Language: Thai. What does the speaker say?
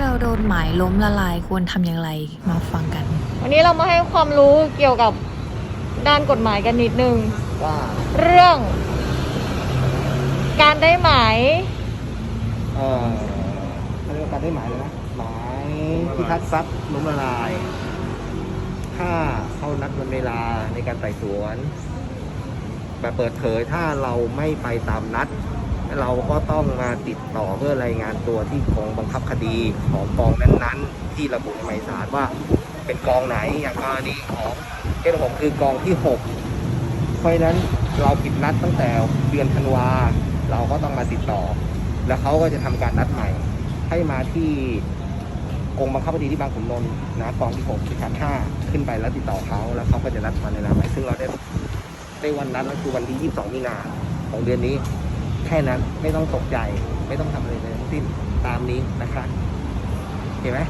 เราโดนหมายล้มละลายควรทำอย่างไรมาฟังกัน วันนี้เรามาให้ความรู้เกี่ยวกับด้านกฎหมายกันนิดนึง ว่าเรื่อง การได้หมาย เอ่อเขาเรียกว่าการได้หมายเลยนะหมายพิทักษ์ทรัพย์ล้มละลายถ้าเขานัดวันเวลาในการไต่สวนแบบเปิดเผยถ้าเราไม่ไปตามนัด เราก็ต้องมาติดต่อเพื่อรายงานตัวที่กองบังคับคดีของกองนั้นๆ ที่ระบุในหมายสารว่าเป็นกองไหนอย่างกรณีของเคสของผมคือกองที่ 6 เพราะฉะนั้นเราผิดนัดตั้งแต่เดือนธันวาเราก็ต้องมาติดต่อ แล้วเขาก็จะทำการนัดใหม่ ให้มาที่กองบังคับคดีที่บางขุนนนท์นะกองที่6ที่ชั้น5ขึ้นไปแล้วติดต่อเขาแล้วเขาก็จะนัดวันเวลาใหม่ซึ่งเราได้ได้วันนัดก็คือวันที่ 22 มีนาของเดือนนี้ แค่นั้นไม่ต้องตกใจ ไม่ต้องทำอะไรเลยทั้งสิ้นตามนี้นะคะ เห็นไหม